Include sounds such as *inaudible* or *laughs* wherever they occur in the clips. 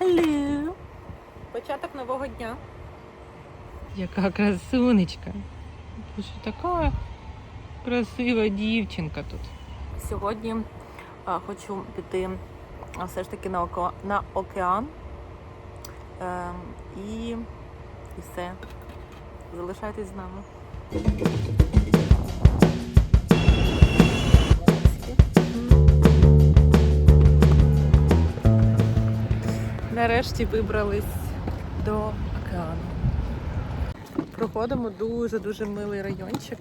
Hello. Початок нового дня. Яка красунечка. Боже, така красива дівчинка тут. Сьогодні а, хочу піти а, все ж таки на, око... на океан. Ем, і... і все. Залишайтесь з нами. Нарешті вибрались до океану. Проходимо дуже-дуже милий райончик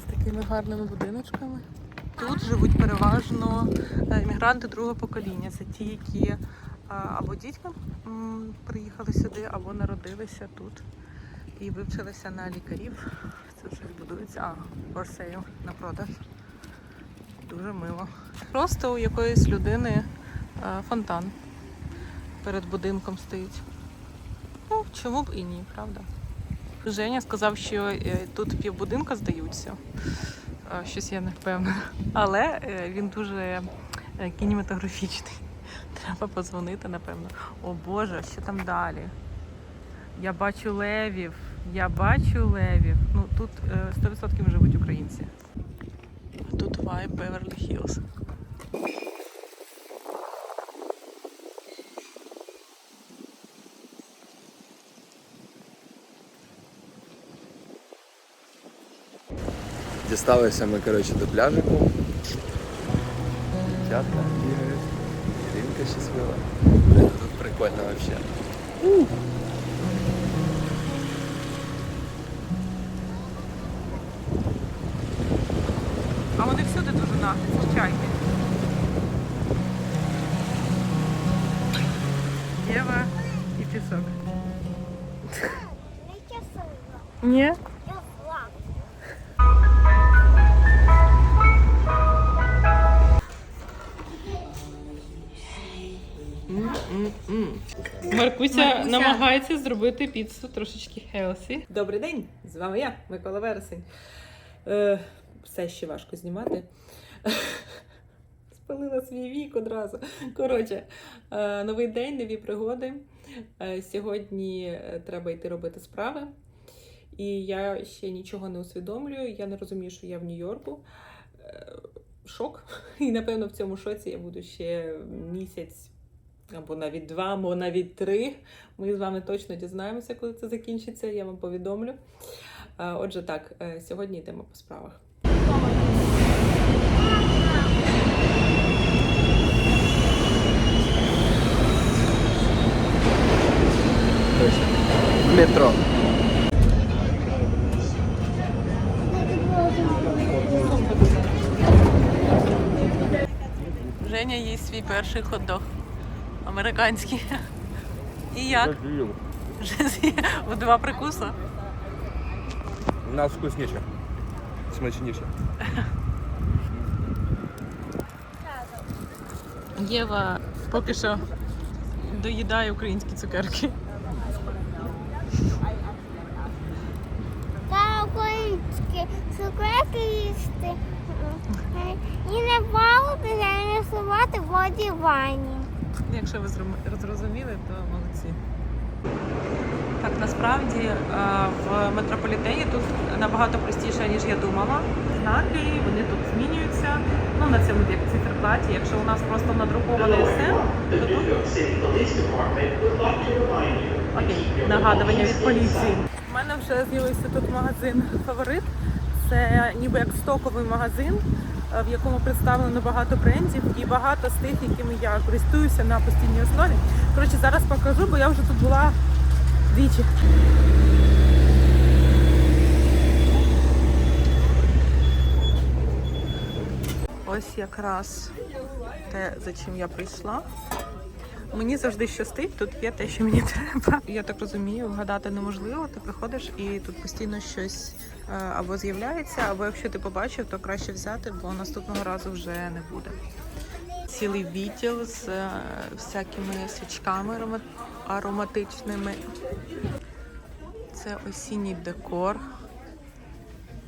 з такими гарними будиночками. Тут живуть переважно е, іммігранти другого покоління. Це ті, які е, або дітьми приїхали сюди, або народилися тут і вивчилися на лікарів. Це вже будується. А, for на продаж. Дуже мило. Просто у якоїсь людини е, фонтан перед будинком стоїть. Ну, чому б і ні, правда? Женя сказав, що е, тут півбудинка здаються. Е, Щось я не впевнена. Але е, він дуже е, кінематографічний. *laughs* Треба подзвонити, напевно. О Боже, що там далі? Я бачу левів. Я бачу левів. Ну тут е, 100% живуть українці. Тут вайб Беверлі Хіллз. Дісталися ми, коротше, до пляжику. Дівчатка бігають. Іринка щаслива. Блін, Тут прикольно взагалі. А вони всюди дуже наглі, ці чайки. Єва і пісок. Не часово. Ні? Маркуся, намагається зробити піцу трошечки хелсі. Добрий день! З вами я, Микола Вересень. Е, все ще важко знімати. Спалила свій вік одразу. Коротше, е, новий день, нові пригоди. Е, сьогодні е, треба йти робити справи. І я ще нічого не усвідомлюю. Я не розумію, що я в Нью-Йорку. Е, Шок. І напевно в цьому шоці я буду ще місяць або навіть два, або навіть три. Ми з вами точно дізнаємося, коли це закінчиться. Я вам повідомлю. Е, Отже, так, е, сьогодні йдемо по справах. Метро. Женя їсть свій перший хот-дог. Американський. І як? Вже з'їв у два прикуси. У нас вкусніше. Смачніше. Єва поки що доїдає українські цукерки. Та українські цукерки їсти. І не і не сувати в воді в ванні. Якщо ви зрозум- зрозуміли, то молодці. Так, насправді е, в метрополітені тут набагато простіше, ніж я думала. Знаки, вони тут змінюються. Ну, на цьому як циферблаті. Якщо у нас просто надруковане все, то тут Окей, нагадування від поліції. У мене вже з'явився тут магазин фаворит. Це ніби як стоковий магазин, в якому представлено багато брендів і багато з тих, якими я користуюся на постійній основі. Коротше, зараз покажу, бо я вже тут була двічі. Ось якраз те, за чим я прийшла. Мені завжди щастить, тут є те, що мені *laughs* треба. Я так розумію, вгадати неможливо. Ти приходиш і тут постійно щось е, або з'являється, або якщо ти побачив, то краще взяти, бо наступного разу вже не буде. Цілий відділ з е, всякими свічками ароматичними. Це осінній декор.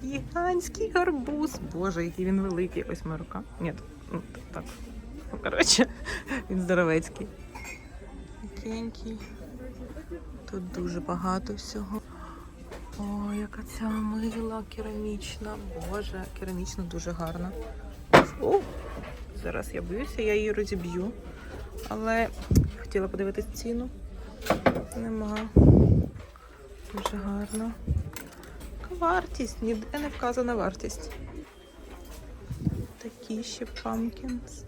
Гігантський гарбуз. Боже, який він великий. Ось моя рука. Ні, ну, так. Ну, коротше, *laughs* він здоровецький. Тут дуже багато всього. О, яка ця мила керамічна. Боже, керамічна дуже гарна. О, зараз я боюся, я її розіб'ю. Але хотіла подивитись ціну. Нема. Дуже гарно. Вартість, ніде не вказана вартість. Такі ще pumpkins.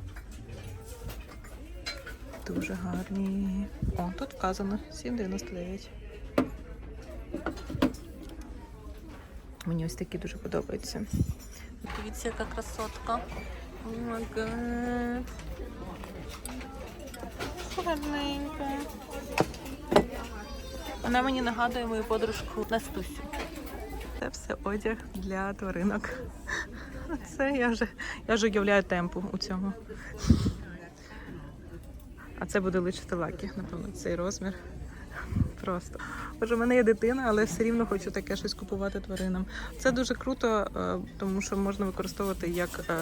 Дуже гарні. О, тут вказано 7,99. Мені ось такі дуже подобаються. Дивіться, яка красотка. Гарненька. Вона мені нагадує мою подружку Настусю. Це все одяг для тваринок. Це я вже, я вже уявляю темпу у цьому. А це буде лише лакі, напевно, цей розмір. Просто. Боже, в мене є дитина, але все рівно хочу таке щось купувати тваринам. Це дуже круто, е, тому що можна використовувати як е,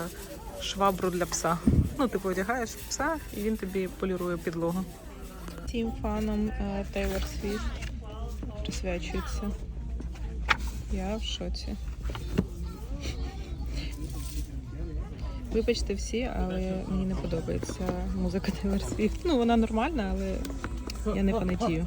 швабру для пса. Ну, типу, одягаєш пса, і він тобі полірує підлогу. Всім фанам Тейлор Свіфт присвячується. Я в шоці. Вибачте всі, але мені не подобається музика Тейлор Свіфт. Ну, вона нормальна, але я не фанатію.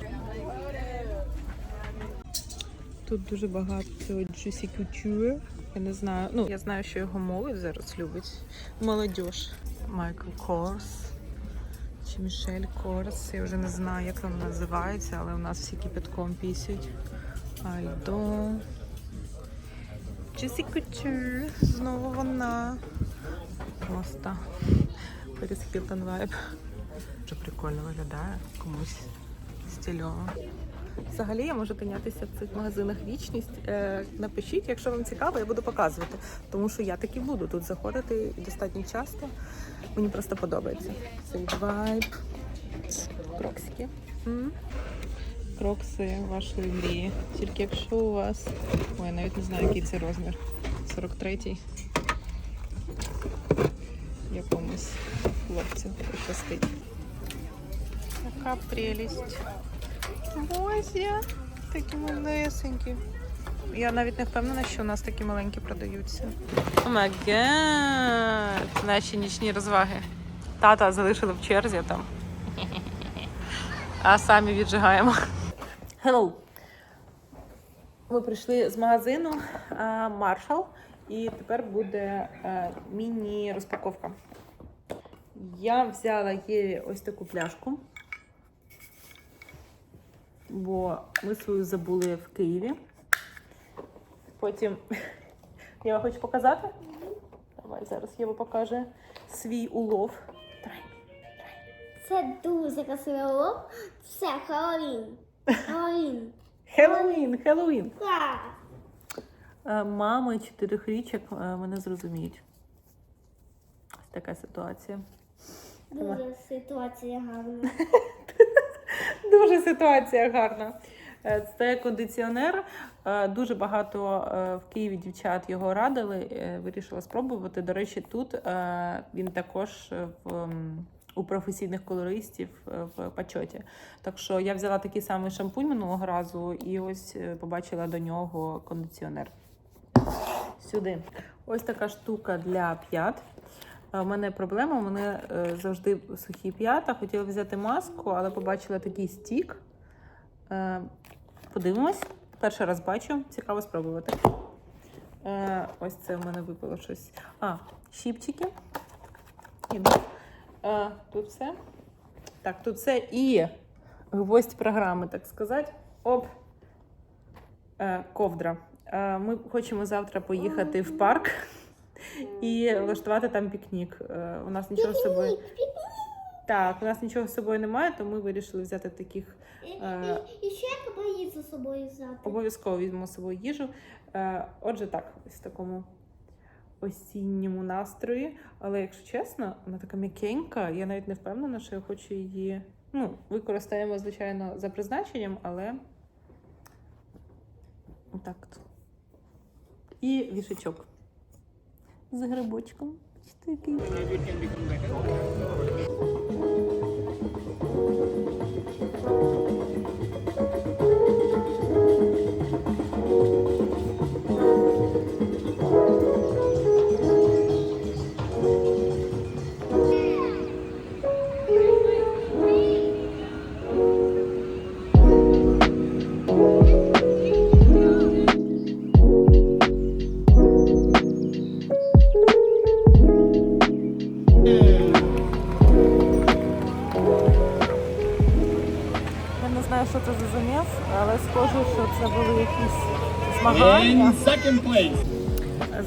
Тут дуже багато Juicy Couture. Я не знаю. Ну, я знаю, що його молодь зараз любить. Молодіж. Майкл Корс. Чи Мішель Корс. Я вже не знаю, як вона називається, але у нас всі кипятком пісять. Альдо. Juicy Couture. Знову вона. Просто Хілтон вайб. Дуже прикольно виглядає комусь стильово. Взагалі я можу тинятися в цих магазинах вічність. Е, напишіть, якщо вам цікаво, я буду показувати. Тому що я таки буду тут заходити достатньо часто. Мені просто подобається цей вайб. Кроксики. Крокси вашої мрії. Тільки якщо у вас. Ой, я навіть не знаю, який це розмір. 43-й. Якомусь хлопцю пощастить. Яка прелість. Бозі, такі малесенькі. Я навіть не впевнена, що у нас такі маленькі продаються. О май! Наші нічні розваги. Тата залишили в черзі там. А самі віджигаємо. Hello! Ми прийшли з магазину Marshall і тепер буде е, міні-розпаковка. Я взяла Єві ось таку пляшку бо ми свою забули в Києві. Потім *laughs* я вам хочу показати. Давай зараз Єва покаже свій улов. Це дуже красивий лоб. Це Хеллоуін. Хеллоуін. *laughs* Хеллоуін, Хеллоуін. Так. Е, Мами чотирьох річок е, мене зрозуміють. Ось така ситуація. Дуже ситуація гарна. *laughs* Дуже ситуація гарна. Е, Це кондиціонер. Е, Дуже багато е, в Києві дівчат його радили. Вирішила спробувати. До речі, тут він також в. У професійних колористів в пачоті. Так що я взяла такий самий шампунь минулого разу і ось побачила до нього кондиціонер. Сюди. Ось така штука для п'ят. У мене проблема, у мене е, завжди сухі п'ята. Хотіла взяти маску, але побачила такий стік. Е, подивимось. Перший раз бачу, цікаво спробувати. Е, ось це в мене випало щось. А, щіпчики. Тут все. Так, тут все і гвоздь програми, так сказати. Оп. Ковдра. Ми хочемо завтра поїхати в парк і влаштувати там пікнік. Е, У нас нічого з собою. Так, у нас нічого з собою немає, тому ми вирішили взяти таких. Е. і, ще кабаї за собою взяти. Обов'язково візьмемо з собою їжу. Е, Отже, так, ось в такому осінньому настрої. Але якщо чесно, вона така м'якенька. Я навіть не впевнена, що я хочу її. Ну, використаємо, звичайно, за призначенням, але отак. І вішачок з грибочком. Такий.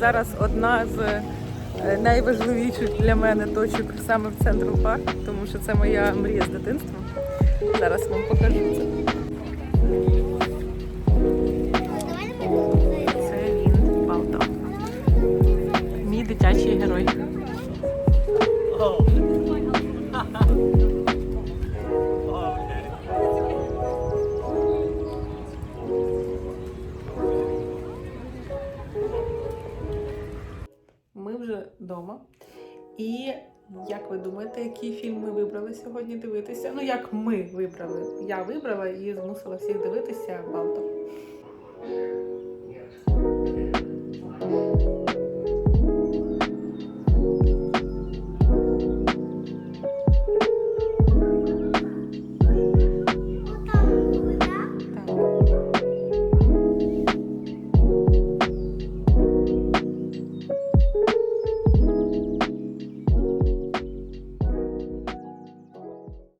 Зараз одна з е, найважливіших для мене точок саме в центру парк, тому що це моя мрія з дитинства. Зараз вам покажу це. Це він Балто. Мій дитячий герой. І як ви думаєте, який фільм ми вибрали сьогодні дивитися? Ну, як ми вибрали? Я вибрала і змусила всіх дивитися Балто.